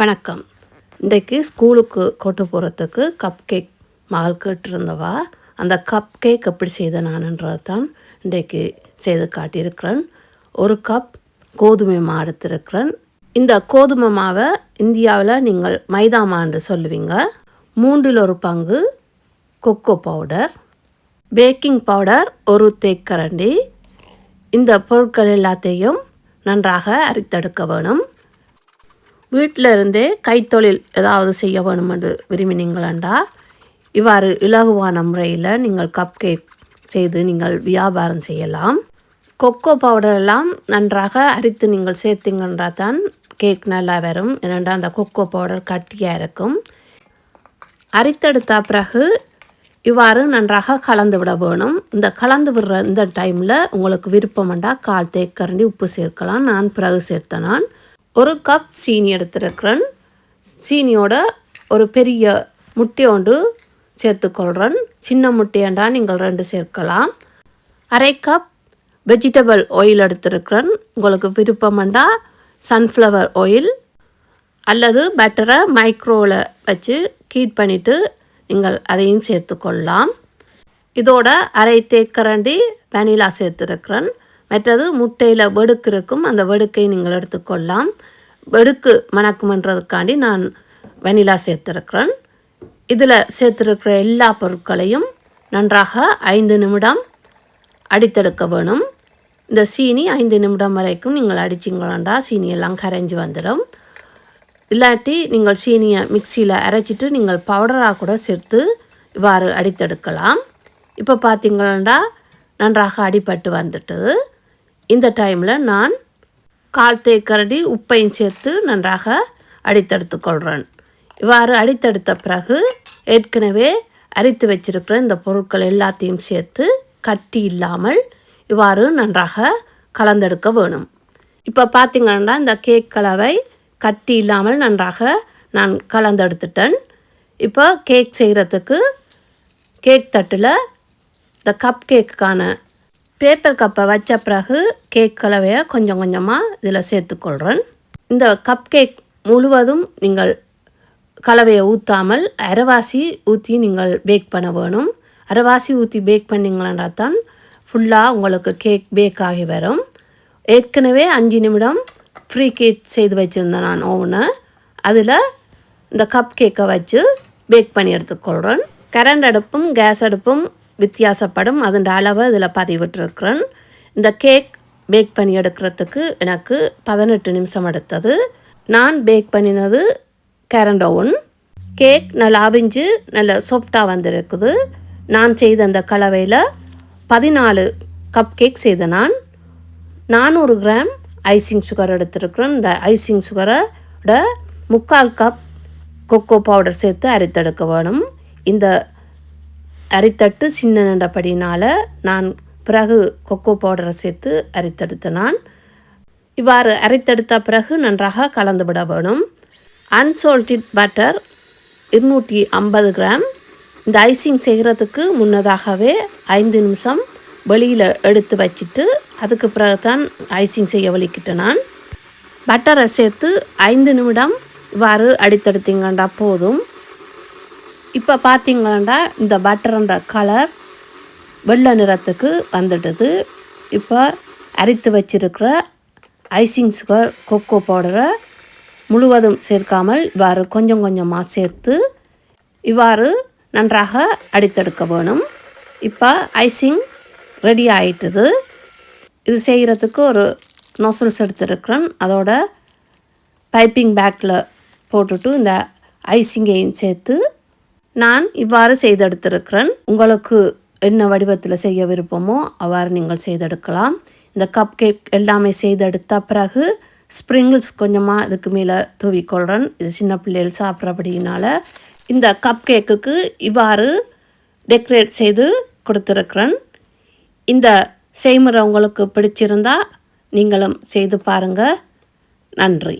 வணக்கம். இன்றைக்கு ஸ்கூலுக்கு கொண்டு போகிறதுக்கு கப் கேக் மகள் கேட்டிருந்தவா? அந்த கப் கேக் எப்படி செய்த நானுன்றது தான் இன்றைக்கு செய்து காட்டியிருக்கிறேன். ஒரு கப் கோதுமை மா எடுத்திருக்கிறேன். இந்த கோதுமை மாவை இந்தியாவில் நீங்கள் மைதா மான்னு சொல்லுவீங்க. மூன்றில் ஒரு பங்கு கொக்கோ பவுடர் பேக்கிங் பவுடர் ஒரு தேக்கரண்டி. இந்த பொருட்கள் எல்லாத்தையும் நன்றாக அரித்தெடுக்க வேணும். வீட்டில் இருந்தே கைத்தொழில் ஏதாவது செய்ய வேணும் என்று விரும்பினீங்களா இவ்வாறு இலகுவான முறையில் நீங்கள் கப் கேக் செய்து நீங்கள் வியாபாரம் செய்யலாம். கொக்கோ பவுடரெல்லாம் நன்றாக அரித்து நீங்கள் சேர்த்தீங்கன்றா தான் கேக் நல்லா வரும். ஏனென்றால் அந்த கொக்கோ பவுடர் கட்டியாக இருக்கும். அரித்தெடுத்த பிறகு இவ்வாறு நன்றாக கலந்து விட வேணும். இந்த கலந்து விடுற இந்த டைமில் உங்களுக்கு விருப்பம்ண்டா கால் தேக்கரண்டி உப்பு சேர்க்கலாம். நான் பிறகு சேர்த்தேன். நான் ஒரு கப் சீனி எடுத்துருக்கிறேன். சீனியோட ஒரு பெரிய முட்டை ஒன்று சேர்த்துக்கொள்கிறேன் சின்ன முட்டையண்டா நீங்கள் ரெண்டு சேர்க்கலாம். அரை கப் வெஜிடபிள் ஆயில் எடுத்துருக்கிறேன். உங்களுக்கு விருப்பமெண்டா சன்ஃப்ளவர் ஆயில் அல்லது பட்டரை மைக்ரோவில் வச்சு கீட் பண்ணிவிட்டு நீங்கள் அதையும் சேர்த்துக்கொள்ளலாம். இதோட அரை தேக்கரண்டி வெனிலா சேர்த்துருக்கிறேன். மற்றது முட்டையில் வெடுக்கு இருக்கும் அந்த வெடுக்கை நீங்கள் எடுத்துக்கொள்ளலாம். வெடுக்கு மணக்குமன்றதுக்காண்டி நான் வெனிலா சேர்த்துருக்கிறேன். இதில் சேர்த்துருக்கிற எல்லா பொருட்களையும் நன்றாக ஐந்து நிமிடம் அடித்தெடுக்க வேணும். இந்த சீனி ஐந்து நிமிடம் வரைக்கும் நீங்கள் அடிச்சிங்களாண்டா சீனியெல்லாம் கரைஞ்சி வந்துடும். இல்லாட்டி நீங்கள் சீனியை மிக்சியில் அரைச்சிட்டு நீங்கள் பவுடராக கூட சேர்த்து இவ்வாறு அடித்தெடுக்கலாம். இப்போ பார்த்தீங்களாண்டா நன்றாக அடிப்பட்டு வந்துட்டது இந்த டைமில் நான் கால் தேக்கரடி உப்பையும் சேர்த்து நன்றாக அடித்தெடுத்து கொள்கிறேன் இவ்வாறு அடித்தெடுத்த பிறகு ஏற்கனவே அரித்து வச்சிருக்கிற இந்த பொருட்கள் எல்லாத்தையும் சேர்த்து கட்டி இல்லாமல் இவ்வாறு நன்றாக கலந்தெடுக்க வேணும். இப்போ பார்த்திங்கன்னா இந்த கேக் கலவை கட்டி இல்லாமல் நன்றாக நான் கலந்தெடுத்துட்டேன். இப்போ கேக் செய்கிறதுக்கு கேக் தட்டில் இந்த கப் கேக்குக்கான பேப்பர் கப்பை வச்ச பிறகு கேக் கலவையை கொஞ்சம் கொஞ்சமாக இதில் சேர்த்துக்கொள்கிறேன் இந்த கப் கேக் முழுவதும் நீங்கள் கலவையை ஊற்றாமல் அரைவாசி ஊற்றி நீங்கள் பேக் பண்ண வேணும். அரைவாசி ஊற்றி பேக் பண்ணிங்களா தான் ஃபுல்லாக உங்களுக்கு கேக் பேக் ஆகி வரும். ஏற்கனவே அஞ்சு நிமிடம் ஃப்ரீ கேக் செய்து வச்சுருந்தேன் நான் ஓவனை அதில் இந்த கப் கேக்கை வச்சு பேக் பண்ணி எடுத்துக்கொள்கிறேன் கரண்ட் அடுப்பும் கேஸ் அடுப்பும் வித்தியாசப்படும். அதன் அளவை இதில் பதிவிட்டிருக்கிறேன். இந்த கேக் பேக் பண்ணி எடுக்கிறதுக்கு எனக்கு பதினெட்டு நிமிஷம் எடுத்தது. நான் பேக் பண்ணினது கேரண்ட் ஓவன் கேக் நல்லா அவிஞ்சு நல்ல சாஃப்டாக வந்திருக்குது. நான் செய்த அந்த கலவையில் பதினாலு கப் கேக் செய்த நான். நானூறு கிராம் ஐசிங் சுகர் எடுத்திருக்கிறேன். இந்த ஐசிங் சுகரோட முக்கால் கப் கொக்கோ பவுடர் சேர்த்து அரைத்தெடுக்க வேணும். இந்த அரித்தட்டு சின்ன நண்டபடினால் நான் பிறகு கொக்கோ பவுடரை சேர்த்து அரித்தெடுத்த நான் இவ்வாறு அரைத்தெடுத்த பிறகு நன்றாக கலந்து விட வேணும். அன்சால்டட் பட்டர் இருநூற்றி ஐம்பது கிராம். இந்த ஐசிங் செய்கிறதுக்கு முன்னதாகவே ஐந்து நிமிஷம் வெளியில் எடுத்து வச்சுட்டு அதுக்கு பிறகு தான் ஐசிங் செய்ய வலிக்கிட்டேன் நான் பட்டரை சேர்த்து ஐந்து நிமிடம் இவ்வாறு அடித்தெடுத்தீங்கண்டா போதும். இப்போ பார்த்தீங்கன்னா இந்த பட்டரோட கலர் வெள்ளை நிறத்துக்கு வந்துடுது இப்போ அரித்து வச்சிருக்கிற ஐசிங் சுகர் கொக்கோ பவுடரை முழுவதும் சேர்க்காமல் இவ்வாறு கொஞ்சம் கொஞ்சமாக சேர்த்து இவ்வாறு நன்றாக அடித்தெடுக்க வேணும். இப்போ ஐசிங் ரெடி ஆயிட்டுது. இது செய்கிறதுக்கு ஒரு நொசல்ஸ் எடுத்துருக்குறேன். அதோட பைப்பிங் பேக்கில் போட்டுட்டு இந்த ஐசிங்கையும் சேர்த்து நான் இவ்வாறு செய்தெடுத்திருக்கிறேன். உங்களுக்கு என்ன வடிவத்தில் செய்ய விருப்பமோ அவ்வாறு நீங்கள் செய்தெடுக்கலாம். இந்த கப் கேக் எல்லாமே செய்தெடுத்த பிறகு ஸ்ப்ரிங்கிள்ஸ் கொஞ்சமாக இதுக்கு மேலே தூவிக்கொள்கிறேன் இது சின்ன பிள்ளைகள் சாப்பிட்றபடினால இந்த கப் கேக்குக்கு இவ்வாறு டெக்கரேட் செய்து கொடுத்துருக்குறேன். இந்த செய்முறை உங்களுக்கு பிடிச்சிருந்தால் நீங்களும் செய்து பாருங்கள் நன்றி.